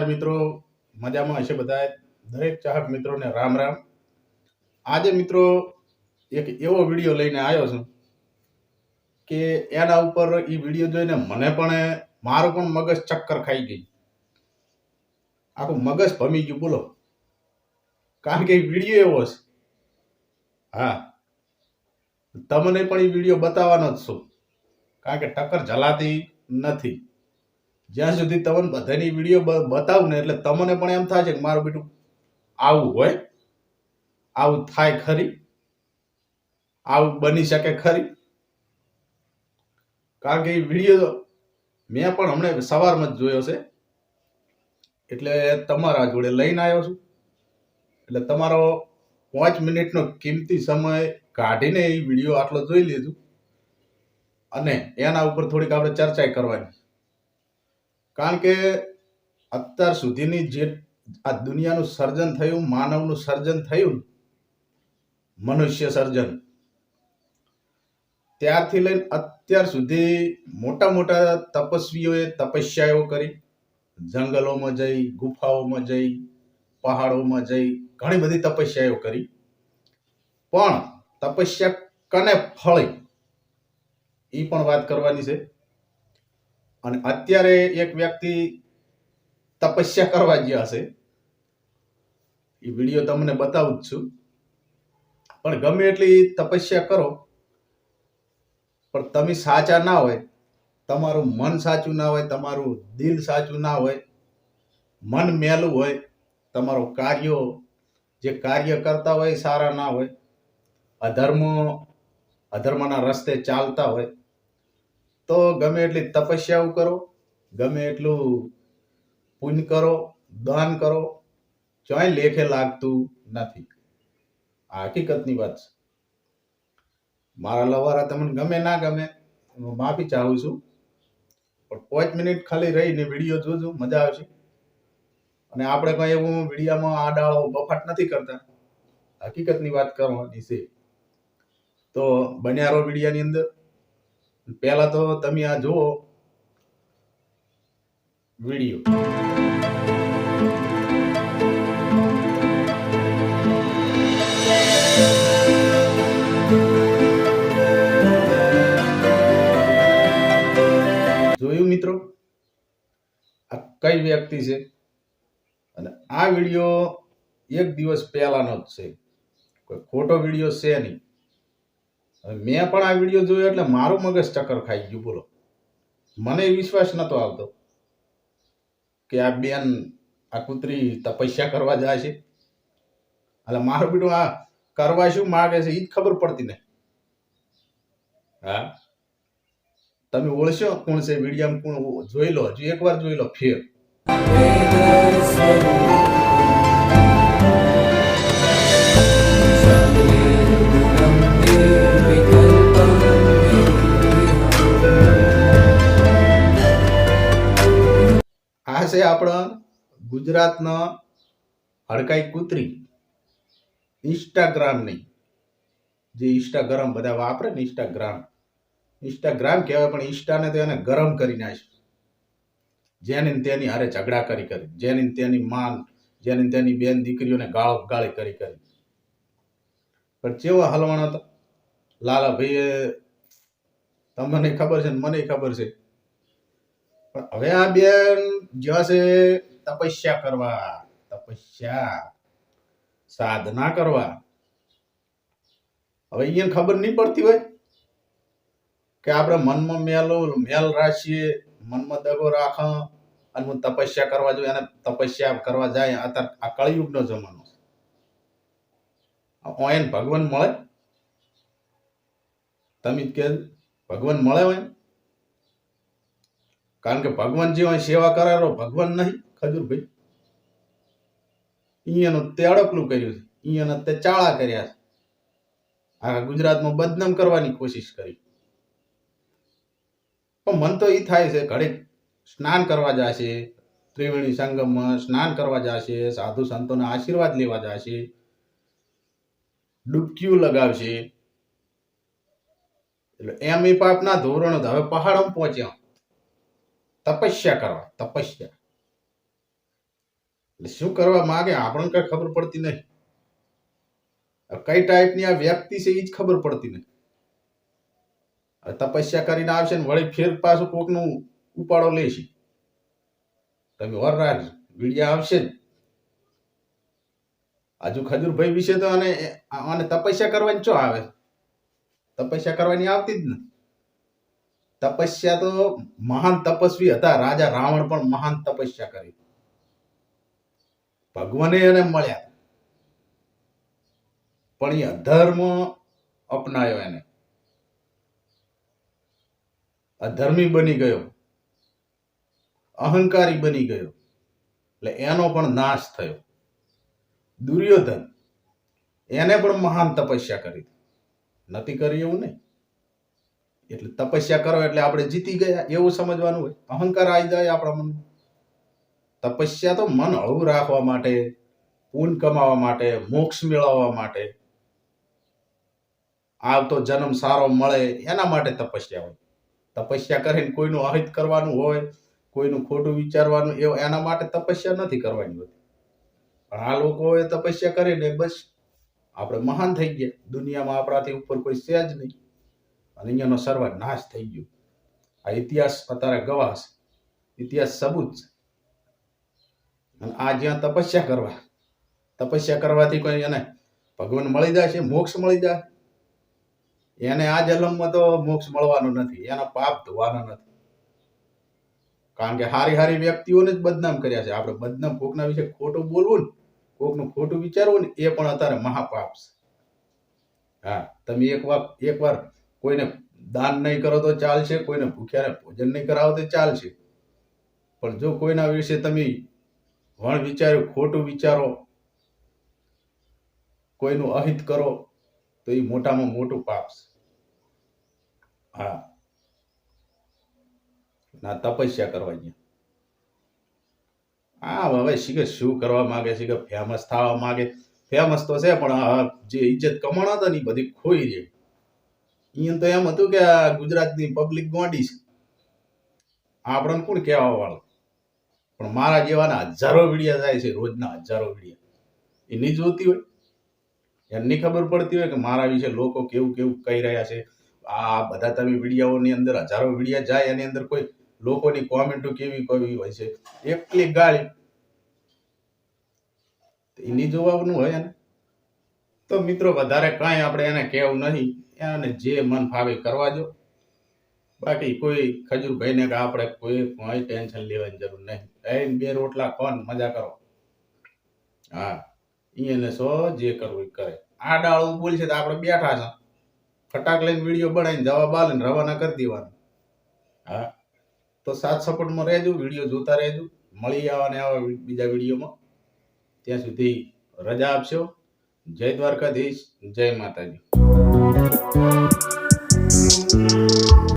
નમસ્કાર મિત્રો. મજામાં હશે બધા? દરેક ચાહક મિત્રોને રામ રામ. આજે મિત્રો એક એવો વીડિયો લઈને આવ્યો છું કે એના ઉપર એ વીડિયો જોઈને મને પણ મારું પણ મગજ ચક્કર ખાઈ ગઈ. આખું મગજ ભમી ગયું, બોલો. કારણ કે વીડિયો એવો છે. હા. તમને પણ એ વીડિયો બતાવવાનો જ છું. કારણ કે ટક્કર જલાતી નથી. જ્યાં સુધી તમને બધાની વીડિયો બતાવું ને એટલે તમને પણ એમ થાય છે કે મારું બેટું આવું હોય, આવું થાય ખરી, આવું બની શકે ખરી. કારણ કે એ વીડિયો મેં પણ હમણાં સવારમાં જ જોયો છે. એટલે તમારા જોડે લઈને આવ્યો છું. એટલે તમારો પાંચ મિનિટનો કિંમતી સમય કાઢીને એ વીડિયો આટલો જોઈ લીધું અને એના ઉપર થોડીક આપણે ચર્ચા કરવાની. કારણ કે અત્યાર સુધીની જે આ દુનિયાનું સર્જન થયું, માનવનું સર્જન થયું, મનુષ્ય સર્જન. ત્યારથી લઈને અત્યાર સુધી મોટા મોટા તપસ્વીઓએ તપસ્યાઓ કરી. જંગલોમાં જઈ, ગુફાઓમાં જઈ, પહાડોમાં જઈ, ઘણી બધી તપસ્યાઓ કરી. પણ તપસ્યા કને ફળી? એ પણ વાત કરવાની છે. અને અત્યારે એક વ્યક્તિ તપસ્યા કરવા ગયા હશે એ વીડિયો તમને બતાવું જ છું. પણ ગમે એટલી તપસ્યા કરો, પણ તમે સાચા ના હોય, તમારું મન સાચું ના હોય, તમારું દિલ સાચું ના હોય, મન મેલું હોય, તમારો કાર્યો, જે કાર્ય કરતા હોય સારા ના હોય, અધર્મ, અધર્મના રસ્તે ચાલતા હોય તો ગમે એટલી તપસ્યાઓ કરો, ગમે એટલું પુણ્ય કરો, દાન કરો, ક્યાંય લેખે લાગતું નથી. આ હકીકતની વાત છે. મારા લવારા તમને ગમે ના ગમે, હું માફી ચાહું છું. પણ પાંચ મિનિટ ખાલી રહીને વીડિયો જોજો, મજા આવશે. અને આપણે કઈ એવું વિડીયામાં આડાળો બફાટ નથી કરતા. હકીકતની વાત કરવાની છે. તો બન્યા રહો વિડીયાની અંદર પહેલા તો તમે આ જુઓ વીડિયો. જોયું મિત્રો? આ કઈ વ્યક્તિ છે? અને આ વીડિયો એક દિવસ પહેલાનો જ છે. કોઈ ખોટો વીડિયો છે નહીં. મેં પણ આ વીડિયો જોયો એટલે મારું મગજ ચક્કર ખાઈ ગયું, બોલો. મને વિશ્વાસ નતો આવતો કે આ બેન, આ કૂતરી તપસ્યા કરવા જાય છે એટલે મારું બીડું આ કરવા શું માગે છે એ જ ખબર પડતી ને. હા? તમે ઓળશો કોણ છે વિડીયામાં કોણ? જોઈ લો, હજુ એકવાર જોઈ લો, ફેર. છે આપણા ગુજરાતના હડકાઈ કૂતરી. ઇન્સ્ટાગ્રામની જે ઇન્સ્ટાગ્રામ બધા વાપરે ને ઇન્સ્ટાગ્રામ ઇન્સ્ટાગ્રામ કહેવાય, પણ ઇન્સ્ટાને તો એને ગરમ કરી નાખે. જેની તેની હારે ઝઘડા કરી કરી. જેની તેની માન જેની તેની બેન દીકરીઓને ગાળો ગાળી કરી કરી. પણ કેવો હલવાણ હતો? લાલાભાઈએ તમને ખબર છે ને મને ખબર છે? પણ હવે આ બેન જ્યાં છે તપસ્યા કરવા, તપસ્યા, સાધના કરવા. હવે અહીંયા ખબર નહીં પડતી હોય કે આપણે મનમાં મેલો, મેલ રાખીએ, મનમાં દગો રાખ અને હું તપસ્યા કરવા જોઈએ અને તપસ્યા કરવા જાય. અત્યારે આ કળિયુગનો જમાનો ઓયન ભગવાન મળે? તમે કે ભગવાન મળે હોય કારણ કે ભગવાન જેવા સેવા કરારો ભગવાન નહીં, ખજૂરભાઈ. અહીંયાનું તેડકલું કર્યું છે અહીંયાના તે ચાળા કર્યા છે. આખા ગુજરાતમાં બદનામ કરવાની કોશિશ કરી. પણ મન તો એ થાય છે, ઘડીક સ્નાન કરવા જશે, ત્રિવેણી સંગમમાં સ્નાન કરવા જશે, સાધુ સંતોના આશીર્વાદ લેવા જશે ડૂબકીયું લગાવશે. એટલે એમ એ પાપના ધોરણો હવે પહાડમાં પહોંચ્યા. તપસ્યા કરવા, તપસ્યા. એટલે શું કરવા માંગે? આપણને કઈ ખબર પડતી નહીં. કઈ ટાઈપની આ વ્યક્તિ છે એ જ ખબર પડતી નહીં. તપસ્યા કરીને આવશે ને વળી ફેર પાછું કોકનું ઉપાડો લેશે તમે વર રાખજો વિડિયા આવશે જ હજુ ખજૂરભાઈ વિશે તો અને અને તપસ્યા કરવાની ચો આવે? તપસ્યા કરવાની આવતી જ નથી તપસ્યા તો મહાન તપસ્વી હતા. રાજા રાવણ પણ મહાન તપસ્યા કરી. ભગવાને એને મળ્યા. પણ એ અધર્મ અપનાયો એને. અધર્મી બની ગયો. અહંકારી બની ગયો. એટલે એનો પણ નાશ થયો. દુર્યોધન એને પણ મહાન તપસ્યા કરી. નથી કરી એવું નહીં એટલે તપસ્યા કરો એટલે આપણે જીતી ગયા, એવું સમજવાનું હોય. અહંકાર આવી જાય આપણા મનમાં. તપસ્યા તો મન હળવું રાખવા માટે પૂન કમાવા માટે, મોક્ષ મેળવવા માટે. આવતો જન્મ સારો મળે, એના માટે તપસ્યા હોય. તપસ્યા કરીને કોઈનું અહિત કરવાનું હોય, કોઈનું ખોટું વિચારવાનું એવું એના માટે તપસ્યા નથી કરવાની હોતી. પણ આ લોકોએ તપસ્યા કરીને બસ, આપણે મહાન થઈ ગયા. દુનિયામાં આપણાથી ઉપર કોઈ છે જ નહીં. અને અહીંયાનો સર્વ નાશ થઈ ગયો. આ ઇતિહાસ અત્યારે ગવાહ છે ઇતિહાસ સબૂત છે. અને આ જ્યાં તપસ્યા કરવા, તપસ્યા કરવાથી કોઈ એને ભગવાન મળી જાય છે, મોક્ષ મળી જાય. એને આ જન્મમાં તો મોક્ષ મળવાનો નથી, એના પાપ ધોવાનો નથી. કારણ કે હારી હારી વ્યક્તિઓને જ બદનામ કર્યા છે. આપણે બદનામ કોકના વિશે ખોટું બોલવું ને, કોકનું ખોટું વિચારવું ને, એ પણ અત્યારે મહાપાપ છે. હા, તમે એક વાર એક વાર કોઈને દાન નહીં કરો તો ચાલશે, કોઈને ભૂખ્યાને ભોજન નહીં કરાવો તો ચાલશે. પણ જો કોઈના વિશે તમે વણ વિચાર્યું, ખોટું વિચારો, કોઈનું અહિત કરો, તો એ મોટામાં મોટું પાપ છે. હા. ના, તપસ્યા કરવાની હા, હવે શીખે શું કરવા માંગે છે કે ફેમસ થવા માંગે. ફેમસ તો છે, પણ જે ઇજ્જત કમાણા હતા ને એ બધી ખોઈ રહી. અહીંયા તો એમ હતું કે ગુજરાતની પબ્લિક ગોંડી છે. આપણને કોણ કહેવા વાળો? પણ મારા જેવાના હજારો વિડિયા થાય છે, રોજના હજારો વિડિયા. એ નહીં જોતી હોય? એમની ખબર પડતી હોય કે મારા વિશે લોકો કેવું કેવું કહી રહ્યા છે. આ બધા તમે વિડિયાઓની અંદર હજારો વિડિયા જાય, એની અંદર કોઈ લોકોની કોમેન્ટો કેવી કેવી હોય છે? એકલી ગાળી. એની જોવાનું હોય ને તો મિત્રો, વધારે કાંઈ આપણે એને કહેવું નહીં. એને જે મન ફાવે કરવા દો. બાકી કોઈ ખજૂરભાઈને કે આપણે કોઈ કોઈ ટેન્શન લેવાની જરૂર નહીં. ખાઈને બે રોટલા કોણ મજા કરો. હા એને સો જે કરવું એ કરે. આ ડાળું બોલશે તો આપણે બેઠા છે. ફટાક લઈને વીડિયો બનાવીને જવાબ આલે રવાના કરી દેવાનું. હા, તો સાથ સપોર્ટમાં રહેજો, વીડિયો જોતા રહેજો. મળી આવવાને આવા બીજા વિડીયોમાં. ત્યાં સુધી રજા આપશો. જય દ્વારકાધીશ, જય માતાજી. Thank